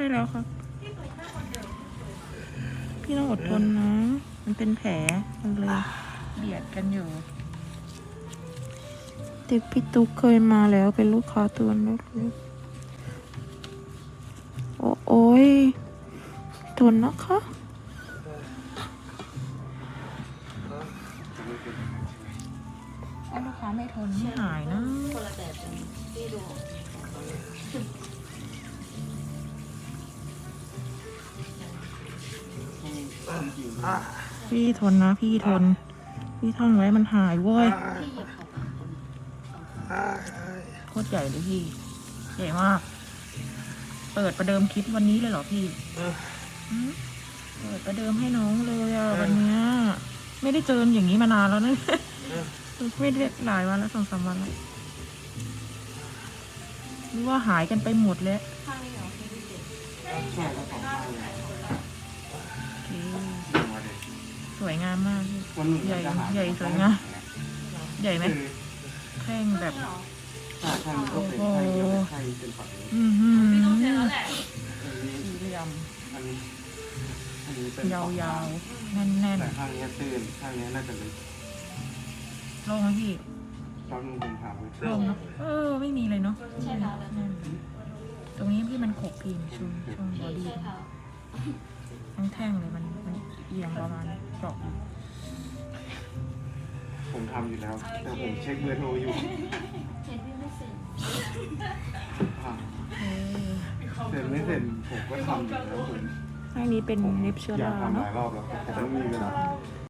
ช่แล้วครับ พี่ต้องอดทนนะ มันเป็นแผลมันเลยเบียดกันอยู่เด็กพี่ตุ๊กเคยมาแล้วเป็นลูกค้าตัวเล็กๆโอ้โอ้ยทนนะคะถ้าลูกค้าไม่ทนไม่หายนะคนละแบบกัน ที่ดูพี่ทนนะพี่ทน พี่ท่องไว้มันหายเว้ยที่เหยียบเขาโคตรใหญ่เลยพี่ใหญ่มาก เปิดประเดิมคลิปวันนี้เลยเหรอพี่หืมเปิดประเดิมให้น้องเลยอะวันเนี้ยไม่ได้เจออย่างนี้มานานแล้วนะไม่ได้หลายวันแล้วสองสามวันแล้วหรือว่าหายกันไปหมดแล้วข้างนี้เหรอที่เจ็บใช่ครับผมโอ วยงามมากพี่วันหนึ่งใหญ่จะหาใหญ่สวยงาม ใหญ่ไหมคือแท่งแบบใช่ใช่มันก็เป็นไข่เดียวแต่ไข่เป็นฝั่งนี้อือหือไม่ต้องเจ็บแล้วแหละอันนี้สี่เหลี่ยมอันนี้อันนี้เป็นยาวๆ แน่นแต่ข้างนี้ตื้นข้างนี้น่าจะลึกๆโล่งไหมพี่ตอนนึงผมถามเลยโล่งเนอะเออ ไม่มีเลยเนาะใช่เท้าแล้วแน่นตรงนี้พี่มันขบพิมช่วงช่วงบอดี้ใช่เท้าทั้งแท่งเลยมันมันเอียงประมาณเจาะอยู่ผมทำอยู่แล้ว แต่ผมเช็คเบอร์โทรอยู่เห็นพี่ไม่เสร็จอะเออเสร็จไม่เสร็จผมก็ทำอยู่แล้วผมข้างนี้เป็นเล็บเชื้ออยากราทำหเนาะ ลายรอบแล้วแต่ไม่มีเวลา